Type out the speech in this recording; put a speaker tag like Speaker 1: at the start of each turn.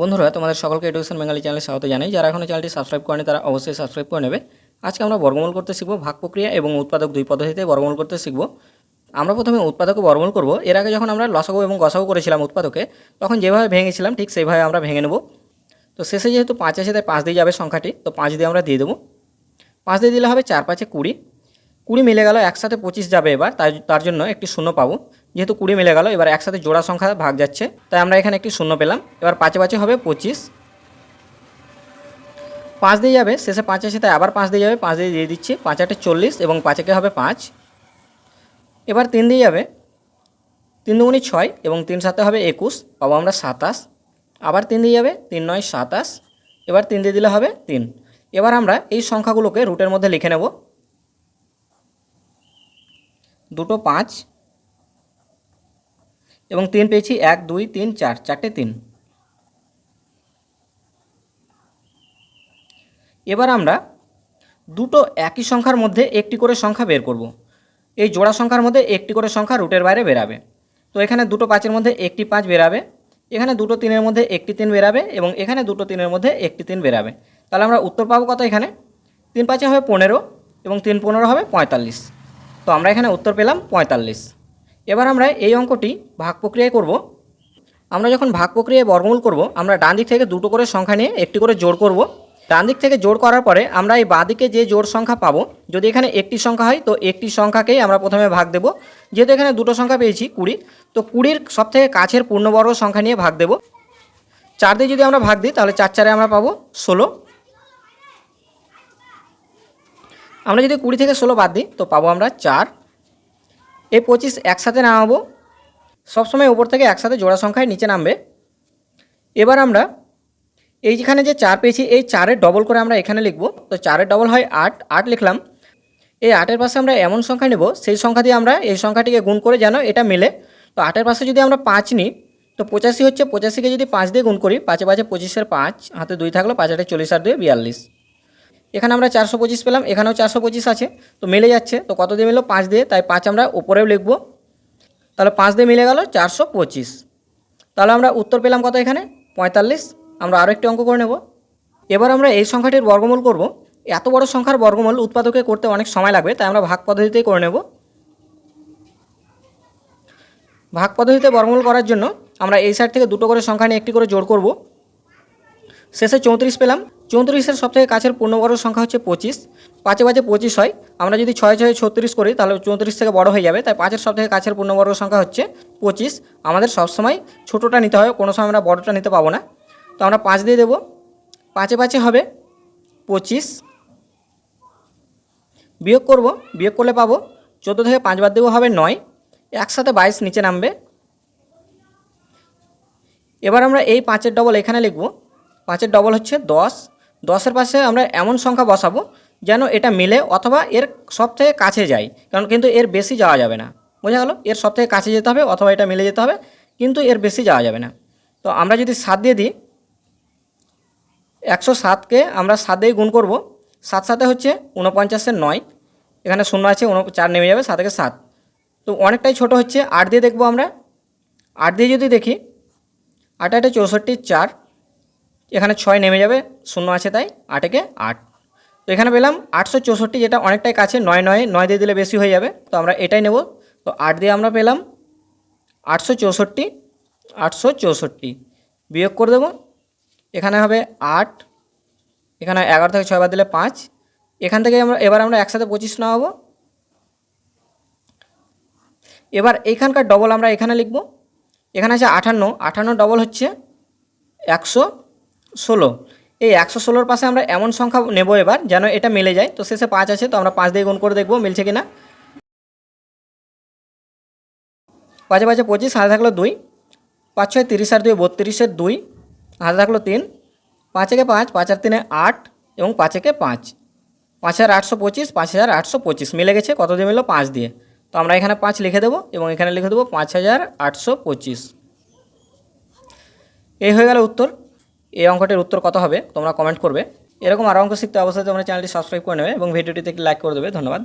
Speaker 1: বন্ধুরা, তোমাদের সকলকে এডুকেশন বেঙ্গালি চ্যানেলে স্বাগত জানাই। যারা এখনও চ্যানেলটি সাবস্ক্রাইব করেনি, তারা অবশ্যই সাবস্ক্রাইব করে নেবে। আজকে আমরা বর্গমূল করতে শিখব ভাগ প্রক্রিয়া এবং উৎপাদক দুই পদ্ধতিতে বর্গমূল করতে শিখব। আমরা প্রথমে উৎপাদকে বর্গমূল করব। এর আগে যখন আমরা লসাগু এবং গসাগু করেছিলাম উৎপাদকে, তখন যেভাবে ভেঙেছিলাম, ঠিক সেইভাবে আমরা ভেঙে নেব। তো শেষে যেহেতু পাঁচ আছে তাই পাঁচ দিয়ে যাবে সংখ্যাটি, তো পাঁচ দিয়ে আমরা দিয়ে দেবো। পাঁচ দিয়ে দিলে হবে চার পাঁচে কুড়ি। কুড়ি মিলে গেল, একসাথে পঁচিশ যাবে এবার তাই তার জন্য একটি শূন্য পাবো। যেহেতু কুড়ি মিলে গেল, এবার একসাথে জোড়া সংখ্যা ভাগ যাচ্ছে। তাই আমরা এখানে একটি শূন্য পেলাম। এবার পাঁচে পাঁচে হবে পঁচিশ। পাঁচ দিয়ে যাবে, শেষে পাঁচ আসে, তাই আবার পাঁচ দিয়ে যাবে, পাঁচ দিয়ে দিয়ে দিচ্ছি, পাঁচ আটে চল্লিশ এবং পাঁচেকে হবে পাঁচ। এবার তিন দিয়ে যাবে, তিন দুগুণি ছয় এবং তিন সাথে হবে একুশ, পাবো আমরা সাতাশ। আবার তিন দিয়ে যাবে, তিন নয় সাতাশ। এবার তিন দিয়ে দিলে হবে তিন। এবার আমরা এই সংখ্যাগুলোকে রুটের মধ্যে লিখে নেব। দুটো পাঁচ এবং তিন পেয়েছি এক, দুই, তিন, চার, চারটে তিন। এবার আমরা দুটো একই সংখ্যার মধ্যে একটি করে সংখ্যা বের করব। এই জোড়া সংখ্যার মধ্যে একটি করে সংখ্যা রুটের বাইরে বেরাবে। তো এখানে দুটো পাঁচের মধ্যে একটি পাঁচ বেরাবে, এখানে দুটো তিনের মধ্যে একটি তিন বেরাবে এবং এখানে দুটো তিনের মধ্যে একটি তিন বেরাবে। তাহলে আমরা উত্তর পাবো কত এখানে? তিন পাঁচে হবে পনেরো এবং তিন পনেরো হবে পঁয়তাল্লিশ। তো আমরা এখানে উত্তর পেলাম পঁয়তাল্লিশ। এবার আমরা এই অঙ্কটি ভাগ প্রক্রিয়ায় করব। আমরা যখন ভাগ প্রক্রিয়ায় বর্গমূল করব, আমরা ডান দিক থেকে দুটো করে সংখ্যা নিয়ে একটি করে জোর করব। ডান দিক থেকে জোর করার পরে আমরা এই বাঁদিকে যে জোর সংখ্যা পাবো, যদি এখানে একটি সংখ্যা হয়, তো একটি সংখ্যাকেই আমরা প্রথমে ভাগ দেব। যেহেতু এখানে দুটো সংখ্যা পেয়েছি, কুড়ি, তো কুড়ির সবথেকে কাছের পূর্ণবর্গ সংখ্যা নিয়ে ভাগ দেব। চার দিয়ে যদি আমরা ভাগ দিই, তাহলে চার চারে আমরা পাবো ষোলো। আমরা যদি কুড়ি থেকে ষোলো বাদ দিই, তো পাবো আমরা চার। এই পঁচিশ একসাথে নামাবো। সবসময় উপর থেকে একসাথে জোড়া সংখ্যায় নিচে নামবে। এবার আমরা এই যেখানে যে চার পেয়েছি, এই চারের ডবল করে আমরা এখানে লিখব। তো চারের ডবল হয় আট আট লিখলাম। এই আটের পাশে আমরা এমন সংখ্যা নেব, সেই সংখ্যা দিয়ে আমরা এই সংখ্যাটিকে গুণ করে যেন এটা মেলে। তো আটের পাশে যদি আমরা পাঁচ নিই, তো পঁচাশি হচ্ছে, পঁচাশিকে যদি পাঁচ দিয়ে গুণ করি, পাঁচে পাঁচে পঁচিশের পাঁচ, হাতে দুই থাকল, পাঁচ আটে চল্লিশ আর দুই বিয়াল্লিশ। এখানে আমরা চারশো পঁচিশ পেলাম, এখানেও চারশো পঁচিশ আছে। তো মিলে যাচ্ছে, তো কত দিয়ে মিললো? পাঁচ দিয়ে, তাই পাঁচ আমরা ওপরেও লিখব। তাহলে পাঁচ দিয়ে মিলে গেল চারশো পঁচিশ। তাহলে আমরা উত্তর পেলাম কত এখানে? পঁয়তাল্লিশ। আমরা আরও একটি অঙ্ক করে নেব। এবার আমরা এই সংখ্যাটির বর্গমূল করব। এত বড় সংখ্যার বর্গমূল উৎপাদকে করতে অনেক সময় লাগবে, তাই আমরা ভাগ পদ্ধতিতেই করে নেব। ভাগ পদ্ধতিতে বর্গমূল করার জন্য আমরা এই সাইড থেকে দুটো করে সংখ্যা নিয়ে একটি করে জোর করব। শেষে চৌত্রিশ পেলাম। চৌত্রিশের সবথেকে কাছের পূর্ণবর্গ সংখ্যা হচ্ছে পঁচিশ। পাঁচে পাঁচে পঁচিশ হয়। আমরা যদি ছয় ছয় ছত্রিশ করি, তাহলে চৌত্রিশ থেকে বড় হয়ে যাবে। তাই পাঁচের সবথেকে কাছের পূর্ণবর্গ সংখ্যা হচ্ছে পঁচিশ। আমাদের সবসময় ছোটোটা নিতে হবে কোনো সময় আমরা বড়টা নিতে পাবো না। তো আমরা পাঁচ দিয়ে দেবো। পাঁচে পাঁচে হবে পঁচিশ। বিয়োগ করব। বিয়োগ করলে পাবো চোদ্দ থেকে পাঁচ বাদ দেবো হবে নয়। একসাথে বাইশ নিচে নামবে। এবার আমরা এই পাঁচের ডবল এখানে লিখব। পাঁচের ডবল হচ্ছে দশ। দশের পাশে আমরা এমন সংখ্যা বসাবো যেন এটা মিলে অথবা এর সব থেকে কাছে যায়, কারণ কিন্তু এর বেশি যাওয়া যাবে না। বোঝা গেল? এর সব থেকে কাছে যেতে হবে অথবা এটা মিলে যেতে হবে, কিন্তু এর বেশি যাওয়া যাবে না। তো আমরা যদি সাত দিয়ে দিই, একশো সাতকে আমরা সাত দিয়ে গুণ করব, সাত সাথে হচ্ছে উনপঞ্চাশের নয়। এখানে শূন্য আছে উন চার নেমে যাবে সাত থেকে সাত। তো অনেকটাই ছোট হচ্ছে, আট দিয়ে দেখব আমরা। আট দিয়ে যদি দেখি, আট আটে চৌষট্টি, চার। এখানে ছয় নেমে যাবে, শূন্য আছে তাই আটেকে আট। তো এখানে পেলাম আটশো চৌষট্টি, যেটা অনেকটাই কাছে, নয় নয় নয় দিয়ে দিলে বেশি হয়ে যাবে। তো আমরা এটাই নেব। তো আট দিয়ে আমরা পেলাম আটশো চৌষট্টি আটশো চৌষট্টি। বিয়োগ করে দেবো। এখানে হবে আট, এখানে এগারো থেকে ছয় বার দিলে পাঁচ। এখান থেকে আমরা, এবার আমরা একসাথে পঁচিশ নেওয়াবো এবার এইখানকার ডবল আমরা এখানে লিখব। এখানে আছে আটান্ন আটান্ন ডবল হচ্ছে একশো। ষোলো। এই একশো ষোলোর পাশে আমরা এমন সংখ্যা নেব এবার, যেন এটা মিলে যায়। তো শেষে পাঁচ আছে, তো আমরা পাঁচ দিয়ে গুণ করে দেখব, মিলছে কিনা। পাঁচে পাঁচে পঁচিশ, হাতে থাকল দুই। পাঁচ ছয় তিরিশ আর দুই, বত্রিশের দুই। হাতে থাকল তিন। পাঁচেকে পাঁচ পাঁচ আর তিনে আট এবং পাঁচেকে পাঁচ। পাঁচ হাজার আটশো পঁচিশ, পাঁচ হাজার আটশো পঁচিশ। মিলে গেছে, কত দিয়ে মিললো? পাঁচ দিয়ে। তো আমরা এখানে পাঁচ লিখে দেবো এবং এখানে লিখে দেবো পাঁচ হাজার আটশো পঁচিশ। এই হয়ে গেল উত্তর। এই অঙ্কটির উত্তর কত হবে? তোমরা কমেন্ট করবে। এরকম আরও অঙ্ক শিখতে অবশ্যই তোমরা চ্যানেলটি সাবস্ক্রাইব করে নেবে এবং ভিডিওটিতে একটি লাইক করে দেবে। ধন্যবাদ।